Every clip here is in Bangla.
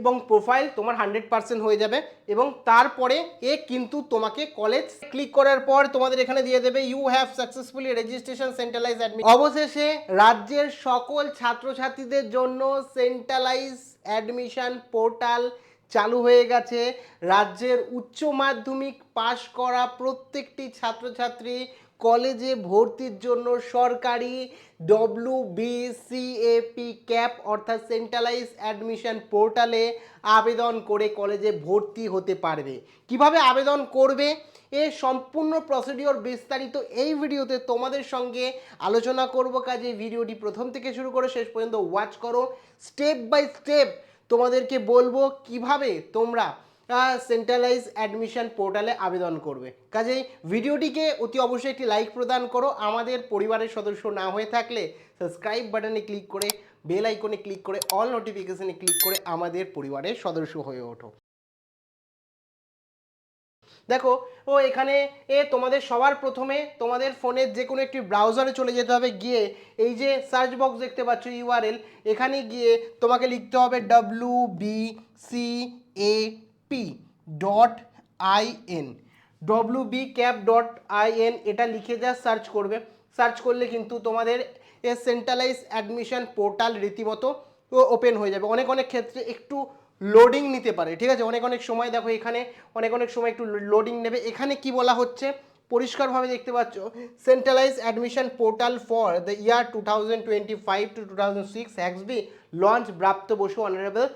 এবং প্রোফাইল তোমার হান্ড্রেড পার্সেন্ট হয়ে যাবে এবং তারপরে এ কিন্তু তোমাকে কলেজ ক্লিক করার পর তোমাদের এখানে দিয়ে দেবে you have successfully registration centralise admission অবশেষে রাজ্যের সকল ছাত্রছাত্রীদের জন্য সেন্ট্রালাইজ অ্যাডমিশন পোর্টাল চালু হয়ে গেছে। রাজ্যের উচ্চ মাধ্যমিক পাশ করা প্রত্যেকটি ছাত্রছাত্রী কলেজে ভর্তির জন্য সরকারি ডব্লিউ বিসিএপি ক্যাপ, অর্থাৎ সেন্ট্রালাইজ অ্যাডমিশন পোর্টালে আবেদন করে কলেজে ভর্তি হতে পারবে। কীভাবে আবেদন করবে? এ সম্পূর্ণ প্রসিডিওর বিস্তারিত এই ভিডিওতে তোমাদের সঙ্গে আলোচনা করব। কাজে ভিডিওটি প্রথম থেকে শুরু করে শেষ পর্যন্ত ওয়াচ করো। স্টেপ বাই স্টেপ তোমাদেরকে বলব কীভাবে তোমরা সেন্ট্রালাইজ অ্যাডমিশন পোর্টালে আবেদন করবে। কাজেই ভিডিওটিকে অতি অবশ্যই একটি লাইক প্রদান করো। আমাদের পরিবারের সদস্য না হয়ে থাকলে সাবস্ক্রাইব বাটনে ক্লিক করে বেল আইকনে ক্লিক করে অল নোটিফিকেশনে ক্লিক করে আমাদের পরিবারের সদস্য হয়ে ওঠো। দেখো, ও এখানে এ তোমাদের সবার প্রথমে তোমাদের ফোনের যে কোনো একটি ব্রাউজারে চলে যেতে হবে। গিয়ে এই যে সার্চ বক্স দেখতে পাচ্ছ ইউআরএল এখানে গিয়ে তোমাকে লিখতে হবে W B C A P dot I N W B cap dot I N এটা লিখে যা সার্চ করবে। সার্চ করলে কিন্তু তোমাদের এ সেন্ট্রালাইজ অ্যাডমিশন পোর্টাল রীতিমতো ওপেন হয়ে যাবে। অনেক অনেক ক্ষেত্রে একটু লোডিং নিতে পারে। ঠিক আছে? অনেক অনেক সময় দেখো এখানে অনেক অনেক সময় একটু লোডিং নেবে। এখানে কি বলা হচ্ছে? পরিষ্কারভাবে দেখতে পাচ্ছ centralise admission portal for the year two thousand twenty five to two thousand six has be launch Bratya Basu honourable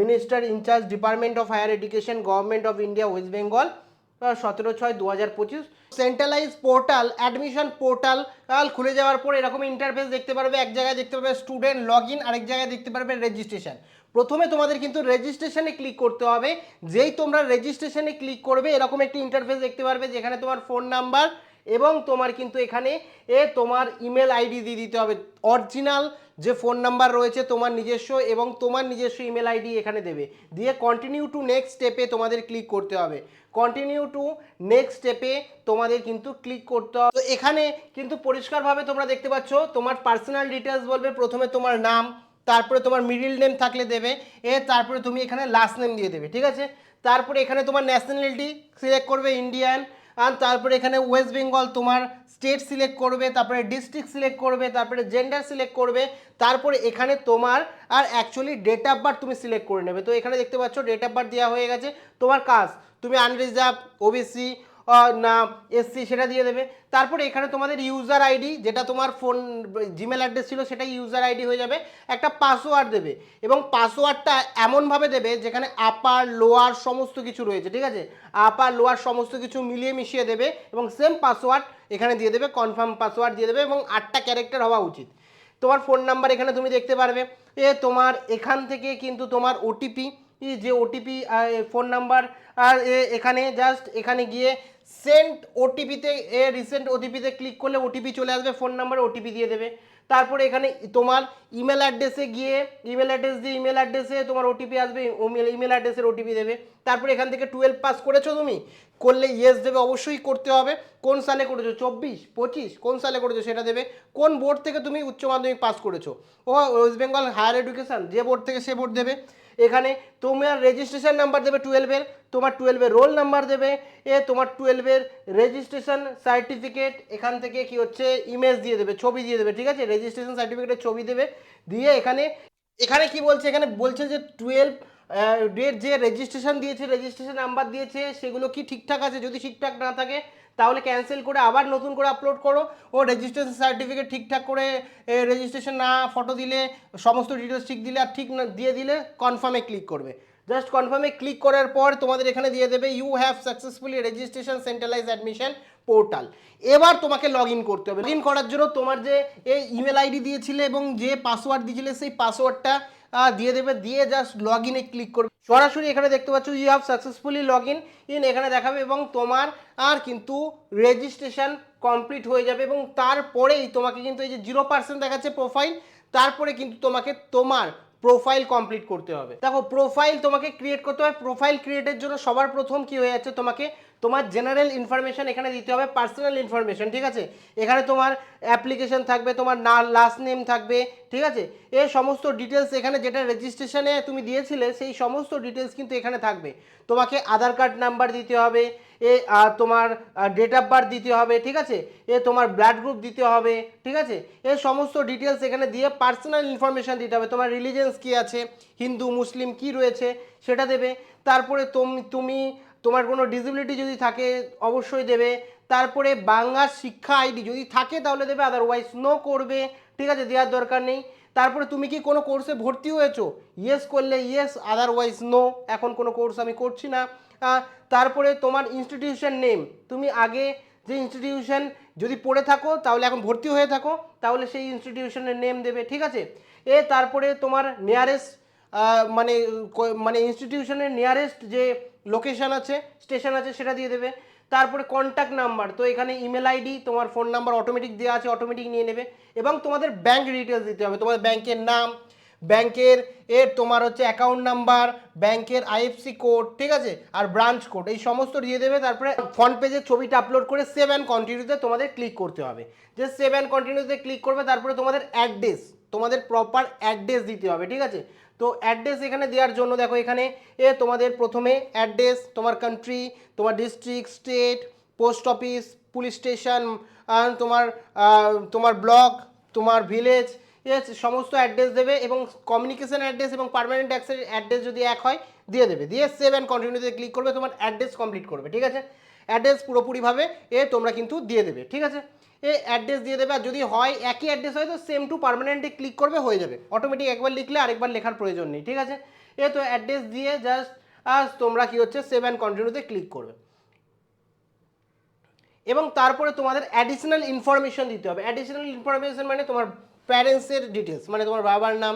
minister in-charge department of higher education government of India West Bengal সতেরো ছয় দু হাজার পঁচিশ। সেন্ট্রালাইজ পোর্টাল অ্যাডমিশন পোর্টাল খুলে যাওয়ার পর এরকম ইন্টারফেস দেখতে পারবে, এক জায়গায় দেখতে পারবে স্টুডেন্ট লগ ইন আরেক জায়গায় দেখতে পারবে রেজিস্ট্রেশন প্রথমে তোমাদের কিন্তু রেজিস্ট্রেশনে ক্লিক করতে হবে। যেই তোমরা রেজিস্ট্রেশনে ক্লিক করবে, এরকম একটি ইন্টারফেস দেখতে পারবে, যেখানে তোমার ফোন নাম্বার এবং তোমার কিন্তু এখানে এ তোমার ইমেল আইডি দিয়ে দিতে হবে। অরিজিনাল যে ফোন নাম্বার রয়েছে তোমার নিজস্ব এবং তোমার নিজস্ব ইমেল আইডি এখানে দেবে। দিয়ে কন্টিনিউ টু নেক্সট স্টেপে তোমাদের ক্লিক করতে হবে। কন্টিনিউ টু নেক্সট স্টেপে তোমাদের কিন্তু ক্লিক করতে হবে। তো এখানে কিন্তু পরিষ্কারভাবে তোমরা দেখতে পাচ্ছ, তোমার পার্সোনাল ডিটেলস বলবে, প্রথমে তোমার নাম, তারপরে তোমার মিডিল নেম থাকলে দেবে, এ তারপরে তুমি এখানে লাস্ট নেম দিয়ে দেবে, ঠিক আছে? তারপরে এখানে তোমার ন্যাশনালিটি সিলেক্ট করবে ইন্ডিয়ান আর তারপরে এখানে ওয়েস্ট বেঙ্গল তোমার স্টেট সিলেক্ট করবে, তারপরে ডিস্ট্রিক্ট সিলেক্ট করবে, তারপরে জেন্ডার সিলেক্ট করবে, তারপরে এখানে তোমার আর অ্যাকচুয়ালি ডেট অফ বার্থ তুমি সিলেক্ট করে নেবে। তো এখানে দেখতে পাচ্ছ ডেট অফ বার্থ দেওয়া হয়ে গেছে। তোমার কাজ, তুমি আনরিজার্ভ ওবিসি না এসসি সেটা দিয়ে দেবে। তারপরে এখানে তোমাদের ইউজার আইডি যেটা তোমার ফোন জিমেল অ্যাড্রেস ছিল সেটা ইউজার আইডি হয়ে যাবে। একটা পাসওয়ার্ড দেবে এবং পাসওয়ার্ডটা এমনভাবে দেবে যেখানে আপার লোয়ার সমস্ত কিছু রয়েছে, ঠিক আছে? আপার লোয়ার সমস্ত কিছু মিলিয়ে মিশিয়ে দেবে এবং সেম পাসওয়ার্ড এখানে দিয়ে দেবে কনফার্ম পাসওয়ার্ড দিয়ে দেবে এবং আটটা ক্যারেক্টার হওয়া উচিত। তোমার ফোন নাম্বার এখানে তুমি দেখতে পারবে। এ তোমার এখান থেকে কিন্তু তোমার ওটিপি যে ওটিপি ফোন নাম্বার আর এখানে জাস্ট এখানে গিয়ে সেন্ট ওটিপিতে এ রিসেন্ট ওটিপিতে ক্লিক করলে ওটিপি চলে আসবে ফোন নাম্বার ওটিপি দিয়ে দেবে। তারপরে এখানে তোমার ইমেল অ্যাড্রেসে গিয়ে ইমেল অ্যাড্রেস দিয়ে ইমেল অ্যাড্রেসে তোমার ওটিপি আসবে ইমেল অ্যাড্রেসের ওটিপি দেবে। তারপরে এখান থেকে টুয়েলভ পাস করেছ তুমি? করলে ইয়েস দেবে, অবশ্যই করতে হবে। কোন সালে করেছ? চব্বিশ, পঁচিশ, কোন সালে করেছ সেটা দেবে। কোন বোর্ড থেকে তুমি উচ্চ মাধ্যমিক পাস করেছ? ও ওয়েস্ট বেঙ্গল হায়ার এডুকেশন যে বোর্ড থেকে সে বোর্ড দেবে। এখানে তোমার রেজিস্ট্রেশন নাম্বার দেবে টুয়েলভের তোমার টুয়েলভের রোল নাম্বার দেবে, এ তোমার টুয়েলভের রেজিস্ট্রেশন সার্টিফিকেট এখান থেকে কি হচ্ছে ইমেজ দিয়ে দেবে, ছবি দিয়ে দেবে, ঠিক আছে? রেজিস্ট্রেশন সার্টিফিকেটের ছবি দেবে, দিয়ে এখানে এখানে কি বলছে? এখানে বলছে যে টুয়েলভ ডেট যে রেজিস্ট্রেশন দিয়েছে রেজিস্ট্রেশন নাম্বার দিয়েছে, সেগুলো কি ঠিকঠাক আছে? যদি ঠিকঠাক না থাকে, তাহলে ক্যান্সেল করে আবার নতুন করে আপলোড করো ও রেজিস্ট্রেশন সার্টিফিকেট ঠিকঠাক করে রেজিস্ট্রেশন না ফটো দিলে, সমস্ত ডিটেলস ঠিক দিলে আর ঠিক না, দিয়ে দিলে কনফার্মে ক্লিক করবে। জাস্ট কনফার্মে ক্লিক করার পর তোমাদের এখানে দিয়ে দেবে you have successfully registration centralise admission portal এবার তোমাকে লগ ইন করতে হবে। লগ ইন করার জন্য তোমার যে এই ইমেল আইডি দিয়েছিলে এবং যে পাসওয়ার্ড দিয়েছিলে, সেই পাসওয়ার্ডটা দিয়ে দেবে, দিয়ে জাস্ট লগ ইনে ক্লিক করবে। সরাসরি এখানে দেখতে পাচ্ছ you have successfully log in in এখানে দেখাবে এবং তোমার আর কিন্তু রেজিস্ট্রেশন কমপ্লিট হয়ে যাবে এবং তারপরেই তোমাকে কিন্তু এই যে জিরো পার্সেন্ট দেখাচ্ছে প্রোফাইল তারপরে কিন্তু তোমাকে তোমার প্রোফাইল কমপ্লিট করতে হবে। দেখো প্রোফাইল তোমাকে ক্রিয়েট করতে হবে প্রোফাইল ক্রিয়েটের জন্য সবার প্রথম কি হয়ে যাচ্ছে? তোমাকে তোমার জেনারেল ইনফরমেশন এখানে দিতে হবে পার্সোনাল ইনফরমেশন ঠিক আছে? এখানে তোমার অ্যাপ্লিকেশন থাকবে, তোমার না লাস্ট নেম থাকবে, ঠিক আছে? এ সমস্ত ডিটেলস এখানে যেটা রেজিস্ট্রেশনে তুমি দিয়েছিলে, সেই সমস্ত ডিটেলস কিন্তু এখানে থাকবে। তোমাকে আধার কার্ড নাম্বার দিতে হবে, এ তোমার ডেট অফ বার্থ দিতে হবে, ঠিক আছে? এ, তোমার ব্লাড গ্রুপ দিতে হবে, ঠিক আছে? এ সমস্ত ডিটেলস এখানে দিয়ে পার্সোনাল ইনফরমেশান দিতে হবে। তোমার রিলিজেন্স কী আছে? হিন্দু, মুসলিম কি রয়েছে? সেটা দেবে। তারপরে তুমি তুমি তোমার কোনো ডিসেবিলিটি যদি থাকে, অবশ্যই দেবে। তারপরে বাংলা শিক্ষা আইডি যদি থাকে, তাহলে দেবে আদারওয়াইজ নো করবে। ঠিক আছে, দেওয়ার দরকার নেই। তারপরে তুমি কি কোনো কোর্সে ভর্তি হয়েছো? ইয়েস করলে ইয়েস আদারওয়াইজ নো এখন কোনো কোর্স আমি করছি না। তারপরে তোমার ইনস্টিটিউশন নেম তুমি আগে যে ইনস্টিটিউশন যদি পড়ে থাকো, তাহলে এখন ভর্তি হয়ে থাকো, তাহলে সেই ইনস্টিটিউশনের নেম দেবে, ঠিক আছে? এ, তারপরে তোমার নিয়ারেস্ট মানে মানে ইনস্টিটিউশনের নিয়ারেস্ট যে লোকেশন আছে স্টেশন আছে, সেটা দিয়ে দেবে। তারপরে কন্ট্যাক্ট নাম্বার তো এখানে ইমেল আইডি তোমার ফোন নাম্বার অটোমেটিক দেওয়া আছে অটোমেটিক নিয়ে নেবে। এবং তোমাদের ব্যাঙ্ক ডিটেলস দিতে হবে, তোমাদের ব্যাংকের নাম ব্যাংকের এর তোমার হচ্ছে অ্যাকাউন্ট নাম্বার ব্যাংকের আইএফসি কোড ঠিক আছে? আর ব্রাঞ্চ কোড এই সমস্ত দিয়ে দেবে, তারপরে ফ্রন্ট পেজের ছবিটা আপলোড করে সেভ অ্যান্ড কন্টিনিউতে তোমাদের ক্লিক করতে হবে। যে সেভ অ্যান্ড কন্টিনিউতে ক্লিক করবে, তারপরে তোমাদের অ্যাড্রেস তোমাদের প্রপার অ্যাড্রেস দিতে হবে, ঠিক আছে? তো অ্যাড্রেস এখানে দেওয়ার জন্য দেখো এখানে এ তোমাদের প্রথমে অ্যাড্রেস তোমার কান্ট্রি তোমার district state post office police station তোমার তোমার ব্লক তোমার ভিলেজ এস সমস্ত অ্যাড্রেস দেবে এবং কমিউনিকেশন অ্যাড্রেস এবং পার্মানেন্ট অ্যাক্সের অ্যাড্রেস যদি এক হয়, দিয়ে দেবে। দিয়ে সেভ অ্যান্ড কন্টিনিউতে ক্লিক করবে, তোমার অ্যাড্রেস কমপ্লিট করবে, ঠিক আছে? অ্যাড্রেস পুরোপুরিভাবে এ তোমরা কিন্তু দিয়ে দেবে, ঠিক আছে? এ অ্যাড্রেস দিয়ে দেবে, আর যদি হয় একই অ্যাড্রেস হয়, তো সেম টু পার্মানেন্টে ক্লিক করবে, হয়ে যাবে। অটোমেটিক একবার লিখলে আরেকবার লেখার প্রয়োজন নেই, ঠিক আছে? এ তো অ্যাড্রেস দিয়ে জাস্ট তোমরা কি হচ্ছে সেভ অ্যান্ড কন্টিনিউতে ক্লিক করবে। এবং তারপরে তোমাদের অ্যাডিশনাল ইনফরমেশন দিতে হবে। অ্যাডিশনাল ইনফরমেশন মানে তোমার প্যারেন্টসের ডিটেলস মানে তোমার বাবার নাম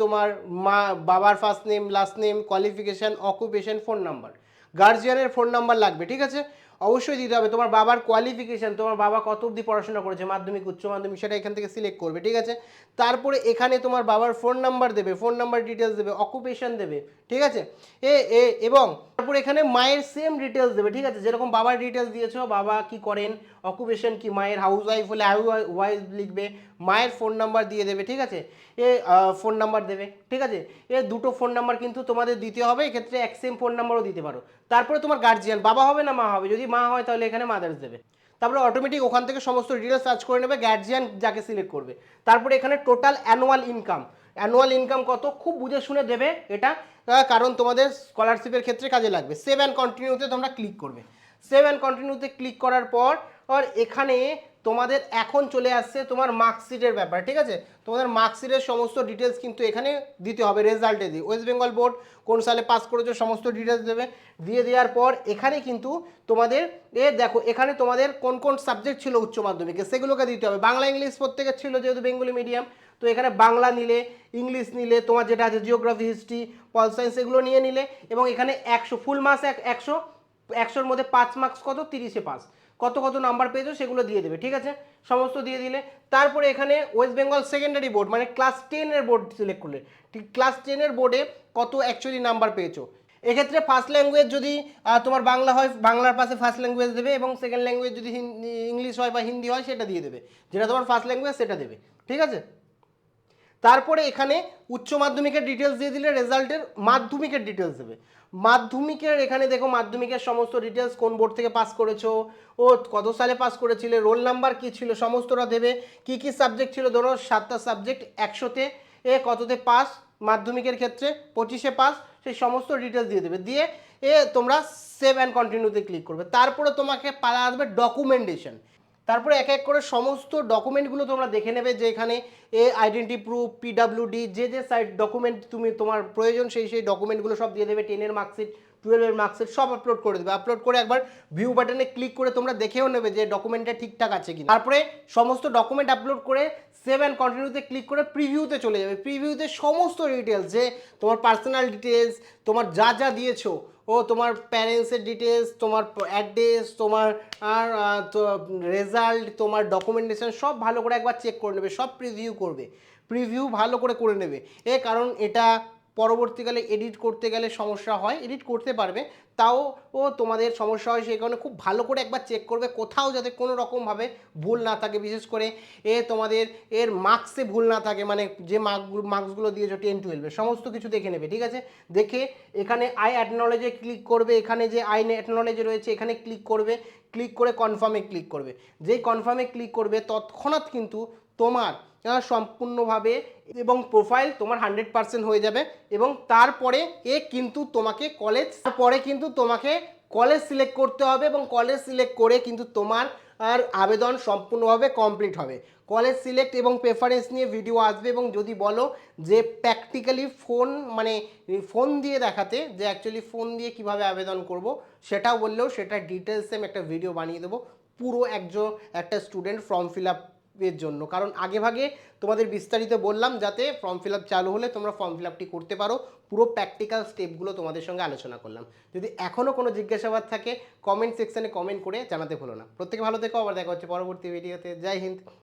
তোমার মা, বাবার first name last name qualification occupation phone number গার্জিয়ানের phone number লাগবে, ঠিক আছে? অবশ্যই দিতে হবে। তোমার বাবার কোয়ালিফিকেশান তোমার বাবা কত অবধি পড়াশোনা করেছে, মাধ্যমিক, উচ্চ মাধ্যমিক, সেটা এখান থেকে সিলেক্ট করবে, ঠিক আছে? তারপরে এখানে তোমার বাবার ফোন নাম্বার দেবে ফোন নাম্বার ডিটেলস দেবে অকুপেশন দেবে, ঠিক আছে? এ এ, এবং তারপরে এখানে মায়ের সেম ডিটেলস দেবে, ঠিক আছে? যেরকম বাবার ডিটেলস দিয়েছ, বাবা কি করেন? অকুপেশন কি? মায়ের হাউস ওয়াইফ হলে হাউস ওয়াইফ লিখবে, মায়ের ফোন নাম্বার দিয়ে দেবে, ঠিক আছে? এ ফোন নাম্বার দেবে, ঠিক আছে? এ, দুটো ফোন নাম্বার কিন্তু তোমাদের দিতে হবে, এক্ষেত্রে এক সেম ফোন নাম্বারও দিতে পারো। তারপরে তোমার গার্জিয়ান বাবা হবে না মা হবে? যদি মা হয় তাহলে এখানে মাদার্স দেবে। তারপরে অটোমেটিক ওখান থেকে সমস্ত ডিটেলস সার্চ করে নেবে গার্জিয়ান যাকে সিলেক্ট করবে। তারপরে এখানে total annual income annual income কত? খুব বুঝে শুনে দেবে এটা কারণ তোমাদের স্কলারশিপের ক্ষেত্রে কাজে লাগবে। সেভ অ্যান্ড কন্টিনিউতে তোমরা ক্লিক করবে। সেভ অ্যান্ড কন্টিনিউতে ক্লিক করার পর আর এখানে তোমাদের এখন চলে আসছে তোমার মার্কশিটের ব্যাপার, ঠিক আছে? তোমাদের মার্কশিটের সমস্ত ডিটেলস কিন্তু এখানে দিতে হবে রেজাল্টে দিয়ে। ওয়েস্ট বেঙ্গল বোর্ড কোন সালে পাস করেছ সমস্ত ডিটেলস দেবে। দিয়ে দেওয়ার পর এখানে কিন্তু তোমাদের, এ দেখো, এখানে তোমাদের কোন কোন সাবজেক্ট ছিল উচ্চ মাধ্যমিকে, সেগুলোকে দিতে হবে। বাংলা, ইংলিশ প্রত্যেকের ছিল যেহেতু বেঙ্গলি মিডিয়াম তো এখানে বাংলা নিলে, ইংলিশ নিলে, তোমার যেটা আছে জিওগ্রাফি হিস্ট্রি পল সায়েন্স এগুলো নিয়ে নিলে, এবং এখানে একশো ফুল মার্কস এক, একশো, একশোর মধ্যে পাঁচ মার্কস কত? তিরিশে পাস কত কত নাম্বার পেয়েছ সেগুলো দিয়ে দেবে, ঠিক আছে? সমস্ত দিয়ে দিলে, তারপরে এখানে ওয়েস্ট বেঙ্গল সেকেন্ডারি বোর্ড মানে ক্লাস টেনের বোর্ড সিলেক্ট করলে, ঠিক ক্লাস টেনের বোর্ডে কত অ্যাকচুয়ালি নাম্বার পেয়েছ? এক্ষেত্রে ফার্স্ট ল্যাঙ্গুয়েজ যদি তোমার বাংলা হয়, বাংলার পাশে ফার্স্ট ল্যাঙ্গুয়েজ দেবে এবং সেকেন্ড ল্যাঙ্গুয়েজ যদি ইংলিশ হয় বা হিন্দি হয়, সেটা দিয়ে দেবে। যেটা তোমার ফার্স্ট ল্যাঙ্গুয়েজ সেটা দেবে, ঠিক আছে? তারপরে এখানে উচ্চ মাধ্যমিকের ডিটেলস দিয়ে দিলে রেজাল্টের মাধ্যমিকের ডিটেলস দেবে। মাধ্যমিকের এখানে দেখো মাধ্যমিকের সমস্ত ডিটেলস কোন বোর্ড থেকে পাস করেছ, ও কত সালে পাস করেছিলে রোল নাম্বার কী ছিল, সমস্তটা দেবে, কি কি সাবজেক্ট ছিল, ধরো সাতটা সাবজেক্ট একশোতে এ কততে পাস মাধ্যমিকের ক্ষেত্রে পঁচিশে পাস সেই সমস্ত ডিটেলস দিয়ে দেবে। দিয়ে এ তোমরা সেভ অ্যান্ড কন্টিনিউতে ক্লিক করবে। তারপরে তোমাকে পালা আসবে ডকুমেন্টেশন তারপরে এক এক করে সমস্ত ডকুমেন্টগুলো তোমরা দেখে নেবে যে এখানে এ আইডেন্টি প্রুফ পিডাব্লিউডি যে যে সাইড ডকুমেন্ট তুমি তোমার প্রয়োজন সেই সেই ডকুমেন্টগুলো সব দিয়ে দেবে টেনের মার্কশিট টুয়েলভের মার্কশিট সব আপলোড করে দেবে। আপলোড করে একবার ভিউ বাটনে ক্লিক করে তোমরা দেখেও নেবে যে ডকুমেন্টটা ঠিকঠাক আছে কি তারপরে সমস্ত ডকুমেন্ট আপলোড করে সেভ অ্যান্ড কন্টিনিউতে ক্লিক করে প্রিভিউতে চলে যাবে। প্রিভিউতে সমস্ত ডিটেলস যে তোমার পার্সোনাল ডিটেলস তোমার যা যা দিয়েছ ও তোমার প্যারেন্টসের ডিটেলস তোমার অ্যাড্রেস তোমার, আর রেজাল্ট তোমার ডকুমেন্টেশন সব ভালো করে একবার চেক করে নেবে, সব প্রিভিউ করবে। প্রিভিউ ভালো করে করে নেবে। এ কারণ এটা পরবর্তীকালে এডিট করতে গেলে সমস্যা হয় এডিট করতে পারবে। তাও ও তোমাদের সমস্যা হয়, সেই কারণে খুব ভালো করে একবার চেক করবে, কোথাও যাতে কোনো রকমভাবে ভুল না থাকে। বিশেষ করে এ তোমাদের এর মার্কসে ভুল না থাকে মানে যে মার্কগুলো মার্কসগুলো দিয়েছ টেন টুয়েলভে সমস্ত কিছু দেখে নেবে, ঠিক আছে? দেখে এখানে আই অ্যাকনলেজে ক্লিক করবে, এখানে যে আই অ্যাকনলেজে রয়েছে, এখানে ক্লিক করবে ক্লিক করে কনফার্মে ক্লিক করবে। যেই কনফার্মে ক্লিক করবে, তৎক্ষণাৎ কিন্তু তোমার সম্পূর্ণভাবে এবং প্রোফাইল তোমার হান্ড্রেড পার্সেন্ট হয়ে যাবে এবং তারপরে এ কিন্তু তোমাকে কলেজ পরে কিন্তু তোমাকে কলেজ সিলেক্ট করতে হবে এবং কলেজ সিলেক্ট করে কিন্তু তোমার, আর আবেদন সম্পূর্ণভাবে কমপ্লিট হবে। কলেজ সিলেক্ট এবং প্রেফারেন্স নিয়ে ভিডিও আসবে এবং যদি বলো যে প্র্যাকটিক্যালি ফোন মানে ফোন দিয়ে দেখাতে, যে অ্যাকচুয়ালি ফোন দিয়ে কীভাবে আবেদন করব সেটা বললেও সেটা ডিটেলসে আমি একটা ভিডিও বানিয়ে দেবো। পুরো একজন, একটা স্টুডেন্ট ফর্ম ফিল আপ এর জন্য। কারণ আগেভাগে তোমাদের বিস্তারিত বললাম যাতে ফর্ম ফিল আপ চালু হলে তোমরা ফর্ম ফিল আপটি করতে পারো। পুরো প্র্যাকটিক্যাল স্টেপগুলো তোমাদের সঙ্গে আলোচনা করলাম। যদি এখনও কোনো জিজ্ঞাসাবাদ থাকে কমেন্ট সেকশানে কমেন্ট করে জানাতে ভুলো না। প্রত্যেকে ভালো থেকো, আবার দেখা হচ্ছে পরবর্তী ভিডিওতে জয় হিন্দ।